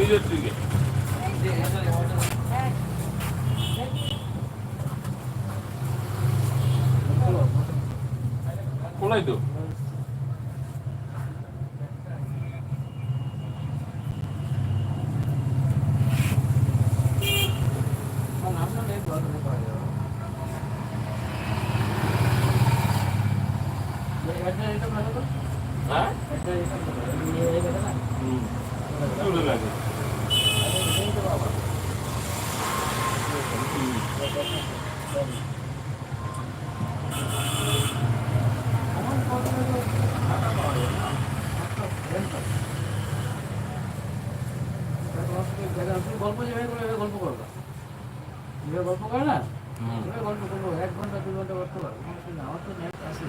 নিজের দিকে খোলাই তো? গল্প করে না? গল্প করব এক ঘণ্টা দু ঘণ্টা করতে পারব আমার তো নেট আছে।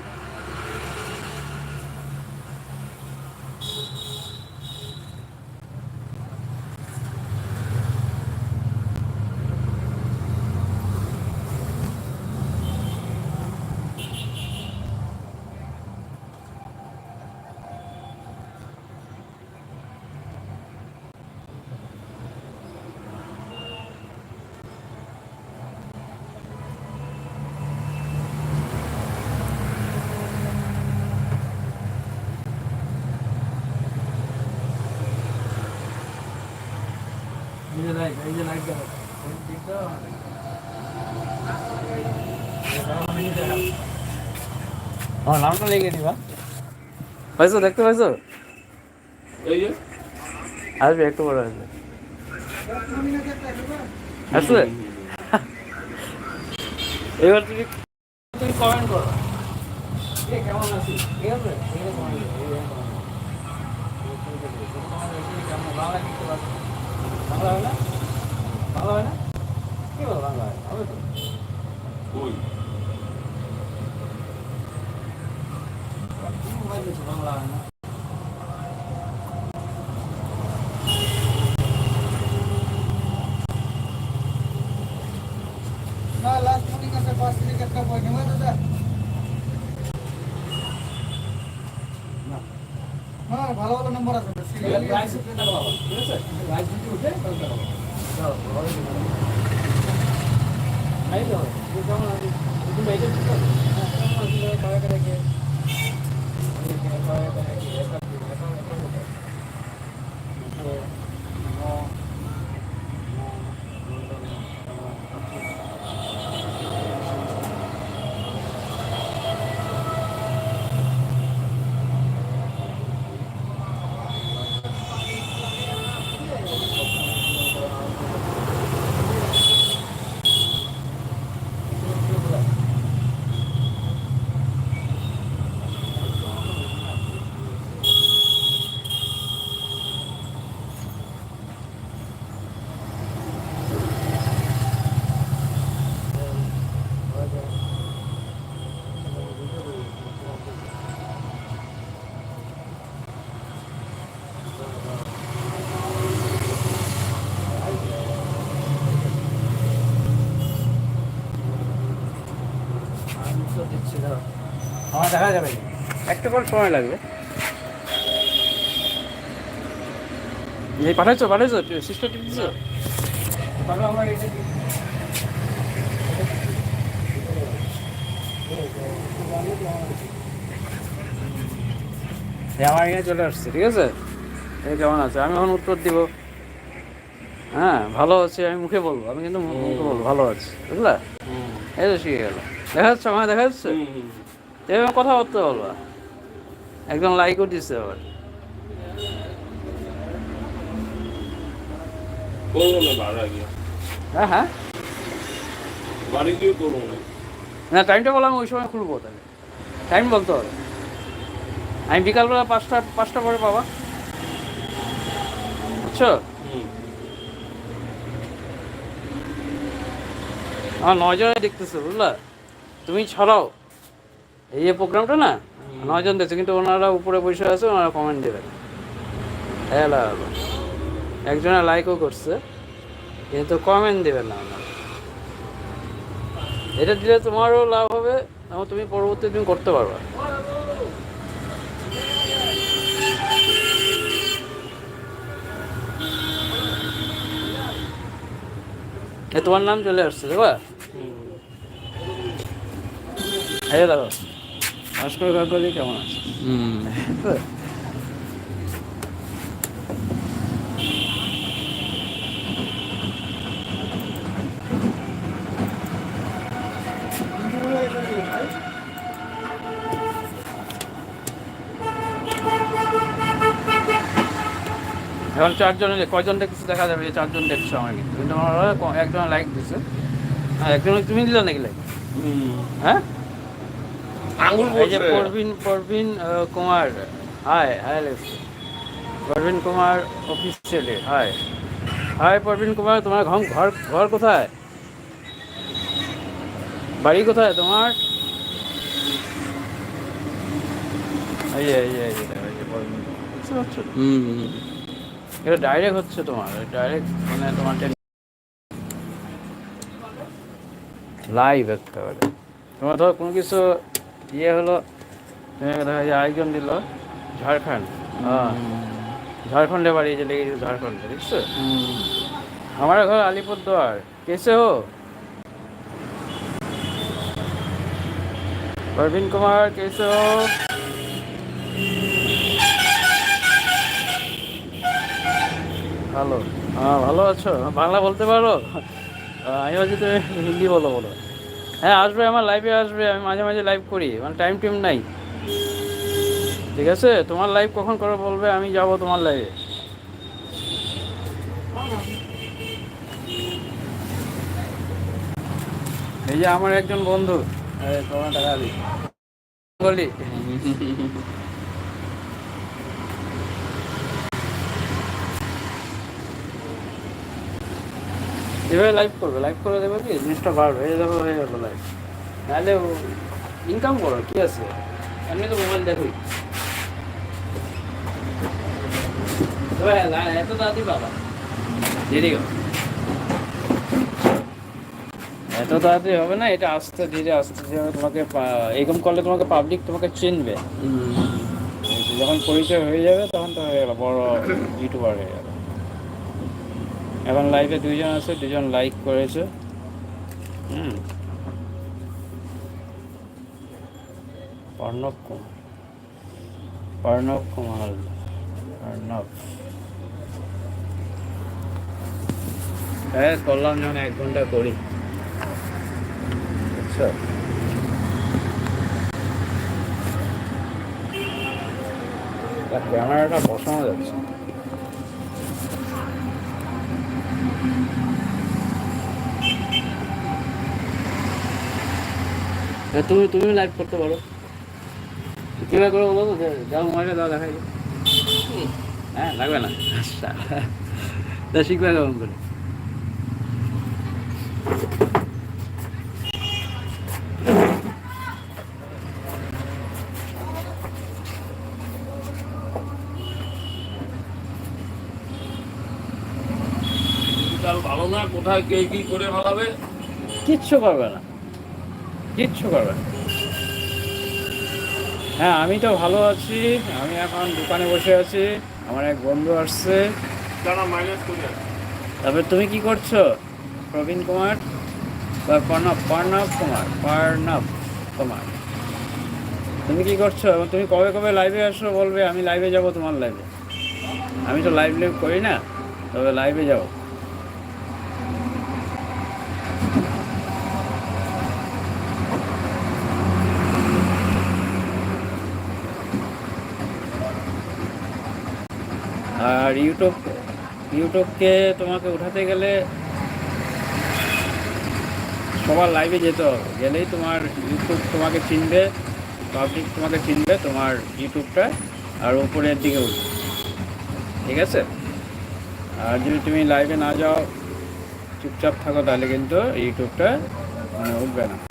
আমার নামটা লিখে দিবা। পাইছো দেখতে পাইছো? আসবে একটু পরে আসবে। আসবে? এবার তুমি তুমি কমেন্ট করো। কেমন আছিস? ঠিক আছে। কেমন বাংলা লিখতে পারছ বাংলা হয় না বাংলা হয় না কি বলো বাংলা হয় হবে তো ওই মোবাইল দিচ্ছ বাংলা হয় না না লাস্ট মনি কাছে পাঁচ মিনিট একটা বই নেবে দাদা হ্যাঁ ভালো ভালো নম্বর আছে সিরিয়াল রাইস উঠে দেখো বাবা ঠিক আছে রাইস উঠে উঠে তাহলে দেখো দাও ভালো করে আই দাও তুই কেমন আছিস তুমি বাইরে ঠিক আছে হ্যাঁ কেমন আছিস কয় করে কে কয় করে কে এটা কি এটা এটা আমি তো দেখছি না আমার দেখা যাবে। একটু পর সময় লাগবে। এই পাঠাইছো পাঠাইছো সিস্টার টিপছো ভালো আমার এই এখানে চলে আসছে ঠিক আছে? এই কেমন আছে? আমি এখন উত্তর দিব। হ্যাঁ ভালো আছে আমি মুখে বলব। আমি কিন্তু মুখে বলব ভালো আছে বুঝলা? এই তো শিখে গেল। দেখা যাচ্ছে আমার দেখা যাচ্ছে। এভাবে কথাবার্তা বলবা। একজন লাইকও দিচ্ছে আবার। হ্যাঁ হ্যাঁ। না। টাইমটা বললাম ওই সময় খুলবো তাহলে। টাইম বলতে হবে। আমি বিকালবেলা পাঁচটা পাঁচটা পরে পাবা। বুঝছ? আমার নজরে দেখতেছে বুঝলা? তুমি ছড়াও। এই যে প্রোগ্রামটা না নয়জন দেখছে কিন্তু ওনারা উপরে বসে আছে ওনারা কমেন্ট দেবেন হ্যালো একজনে লাইকও করছে কিন্তু কমেন্ট দেবেন না ওনারা। এটা দিলে তোমারও লাভ হবে এবং তুমি পরবর্তী দিন করতে পারবে। তোমার নাম চলে আসছে দেখবা? হ্যাঁ দেখো ভাস্কর কাকলি কেমন আছে? এখন চারজন কয়জন দেখতেছে দেখা যাবে? যে চারজন দেখছ আমার কিন্তু কিন্তু আমার একজন লাইক দিছে। হ্যাঁ একজন তুমি দিলে নাকি লাইক হ্যাঁ? আঙুল যে পরবিন পরবিন কুমার হাই হাই লেখছে Praveen Kumar officially hi hi Praveen Kumar তোমার ঘর ঘর কোথায়? বাড়ি কোথায় তোমার? এটা ডাইরেক্ট হচ্ছে তোমার ডাইরেক্ট মানে তোমার লাইভ একেবারে তোমার ধরো কোনো কিছু ইয়ে হলো তুমি দেখা যায় আরেকজন দিল ঝাড়খণ্ড হ্যাঁ ঝাড়খণ্ডে বাড়ি যে লেগে গেছে ঝাড়খণ্ডে দেখছো আমার ঘর আলিপুরদুয়ার কেসে হো परवीन कुमार कैसे हो ভালো হ্যাঁ ভালো আছো বাংলা বলতে পারো আহ, আমি ভাবছি তুমি হিন্দি বলো বলো হ্যাঁ আসবে, আমার লাইভে আসবে, আমি মাঝে মাঝে লাইভ করি মানে টাইম টিম নাই। ঠিক আছে? তোমার লাইভ কখন করে বলবে? আমি যাব তোমার লাইভে এই যে আমার একজন বন্ধু তোমার টাকা বলি। এভাবে লাইভ করবে লাইভ করে দেবে কি? জিনিসটা বাড়বে দেখো হয়ে গেলো লাইভ নাহলে ইনকাম করো কি আছে? এমনি তো মোবাইল দেখোই এত তাড়াতাড়ি বাবা। দেরি হবে। এত তাড়াতাড়ি হবে না এটা আস্তে ধীরে আস্তে ধীরে তোমাকে এরকম করলে তোমাকে পাবলিক তোমাকে চিনবে। যখন পরিচয় হয়ে যাবে তখন তো হয়ে গেল বড় ইউটিউবার হয়ে গেল এখন লাইভে দুইজন আছে দুজন লাইক করেছে। হুম। অর্ণব কুমার। অর্ণব কুমার অর্ণব হ্যাঁ করলাম যখন এক ঘণ্টা করি। আচ্ছা। ক্যামেরাটা বসানো যাচ্ছে। তুমি তুমি লাইভ করতে পারো। কীভাবে করে বলো যাও মোবাইলে দাও দেখাই। হ্যাঁ লাগবে না। আচ্ছা। তা শিখবে কেমন করে। ভালো না কোথায় কে কি করে ভালাবে কিচ্ছু করবে না। কিচ্ছু করবে হ্যাঁ আমি তো ভালো আছি। আমি এখন দোকানে বসে আছি। আমার এক বন্ধু আসছে। তারপরে তুমি কি করছ? প্রবীণ কুমার বা প্রণব? প্রণব কুমার প্রণব কুমার। তুমি কি করছ? এবং তুমি কবে কবে লাইভে আসো বলবে আমি লাইভে যাব তোমার লাইভে আমি তো লাইভ লাইভ করি না তবে লাইভে যাও আর ইউটিউব ইউটিউবকে তোমাকে উঠাতে গেলে সবার লাইভে যেতে হবে। গেলেই তোমার ইউটিউব তোমাকে চিনবে পাবলিক তোমাকে চিনবে তোমার ইউটিউবটা আর উপরের দিকে উঠবে। ঠিক আছে? আর যদি তুমি লাইভে না যাও, চুপচাপ থাকো, তাহলে কিন্তু ইউটিউবটা মানে উঠবে না।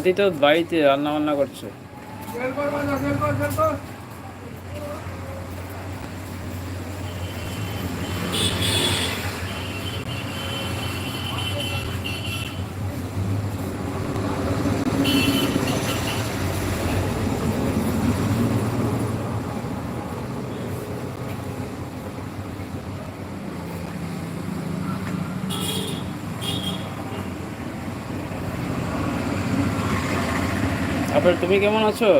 বৌদি বাড়িতে রান্না বান্না করছে? তারপরে তুমি কেমন আছো?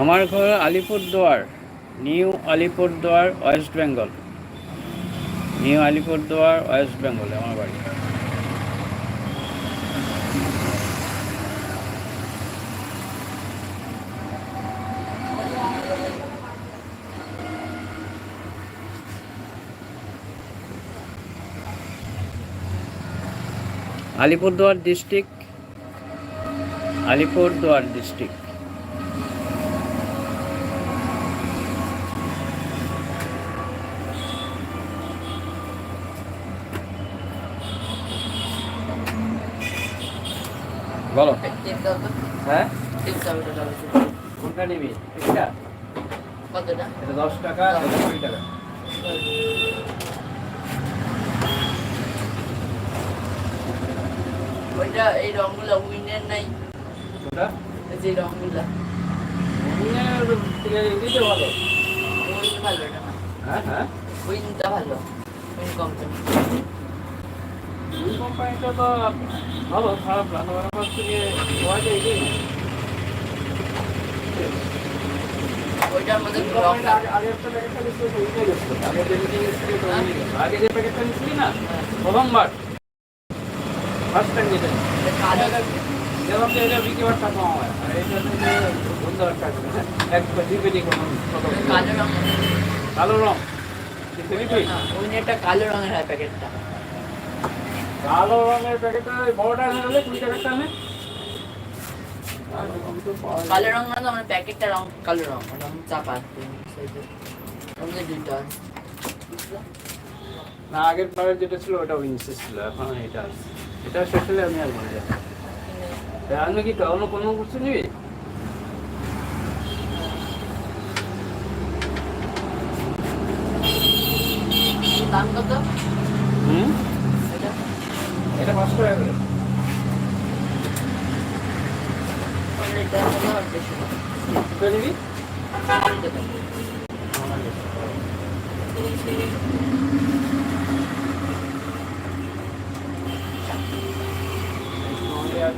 আমার ঘর Alipurduar, new Alipurduar West Bengal. New Alipurduar west বেঙ্গলে, আমার বাড়ি। Alipurduar district Alipurduar district. বলো। হ্যাঁ? কোনটা নিবি? এটা দশ টাকা কুড়ি টাকা। ওইটা এই রংগুলো উইনের নাই। ওটা? দিতে ভালো। উইন ভালো এটা না। হ্যাঁ হ্যাঁ। উইনটা ভালো উইন কোম্পানি। কোম্পানিটা তো ভালো খারাপ না। তোমার কাছ থেকে পাওয়া যায় ওইটার মধ্যে এই রং কোম্পানিটা আগে- একটা যে। আগে প্যাকেটটা নিচ্ছিলি না? প্রথমবার? যেটা নিচ্ছিলি। কালো যেরকম এটা হওয়ার টাকা হয় আর এটা বন্ধ না এক কত কালো রং কালো রং না উইনেরটা কালো রঙের হয় প্যাকেটটা। কালো রঙের প্যাকেটটা বড়টা নিলে কুড়ি টাকাটা নে কালো রং না তো আমার প্যাকেটটা রং কালো রং রং চাপা আমাদের দুইটা আছে। না আগের পাড়ের যেটা ছিল ওটা উইন্সেস ছিল এখন এটা আছে। এটা শেষ হলে আমি আর বলে যাব আমি কি অন্য কোনো কিছু নিবি দাম কত? হুম? এটা? পাঁচশো টাকা করে। এটা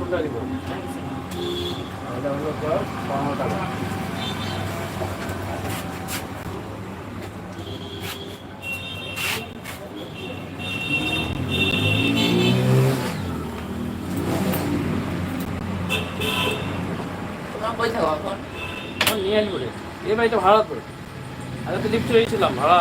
হলো আর বেশি না। কত নিবি এটা দাও। কোনটা দিব এটা হলো তোর পনেরো টাকা তোমরা কই থাকো এখন এখন নিয়ে আসব রে এই বাড়িটা ভাড়া করে আগে তো লিফট হয়েছিলাম ভাড়া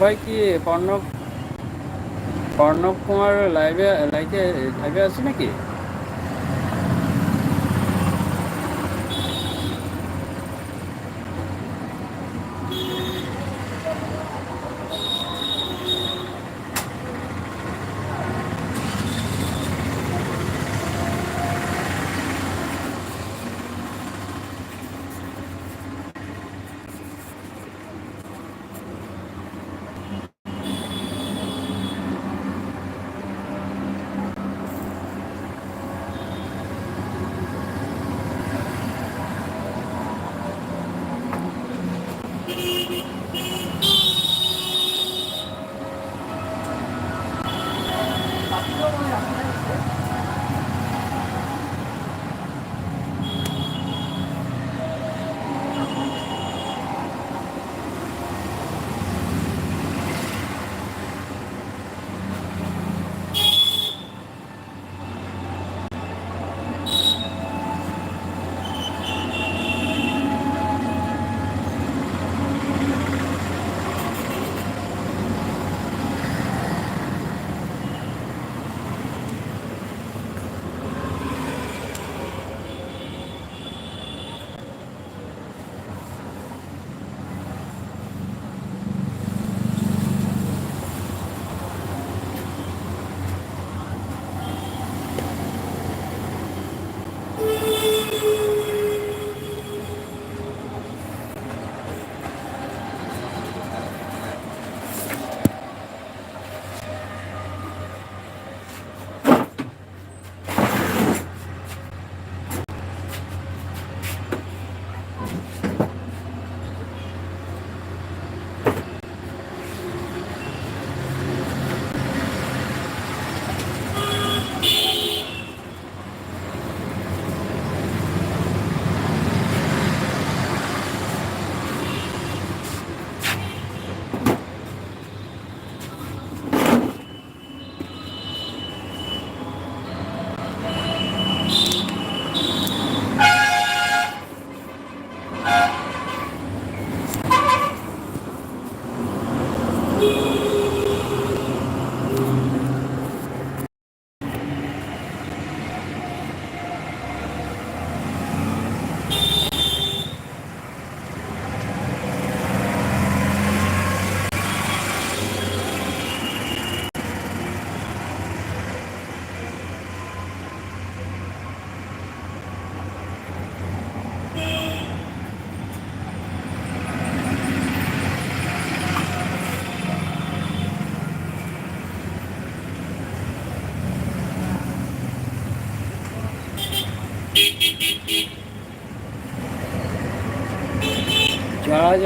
প্রণব কি প্রণব প্রণব কুমার লাইভে লাইভে লাইভে আছে নাকি?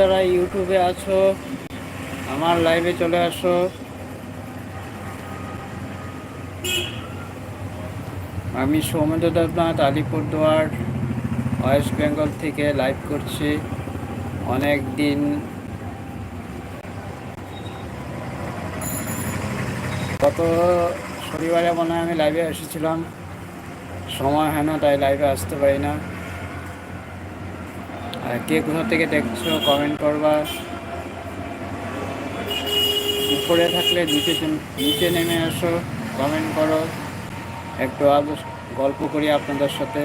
যারা ইউটিউবে আছো, আমার লাইভে চলে আসো। আমি সৌমেন্দ্র দেবনাথ, আলিপুরদুয়ার, ওয়েস্ট বেঙ্গল থেকে লাইভ করছি। অনেক দিন গত শনিবারে মনে হয় আমি লাইভে এসেছিলাম। সময় হয় না, তাই লাইভে আসতে পারি না। কে কোথা থেকে দেখছ কমেন্ট করবা। উপরে থাকলে নিচে নিচে নেমে আসো কমেন্ট করো। একটু গল্প করি আপনাদের সাথে।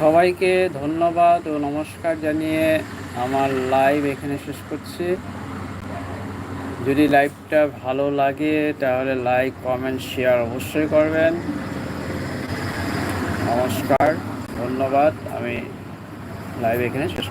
সবাইকে ধন্যবাদ ও নমস্কার জানিয়ে আমার লাইভ এখানে শেষ করছি। যদি লাইভটা ভালো লাগে, তাহলে লাইক কমেন্ট শেয়ার অবশ্যই করবেন। নমস্কার, ধন্যবাদ। আমি লাইভ এখানে শেষ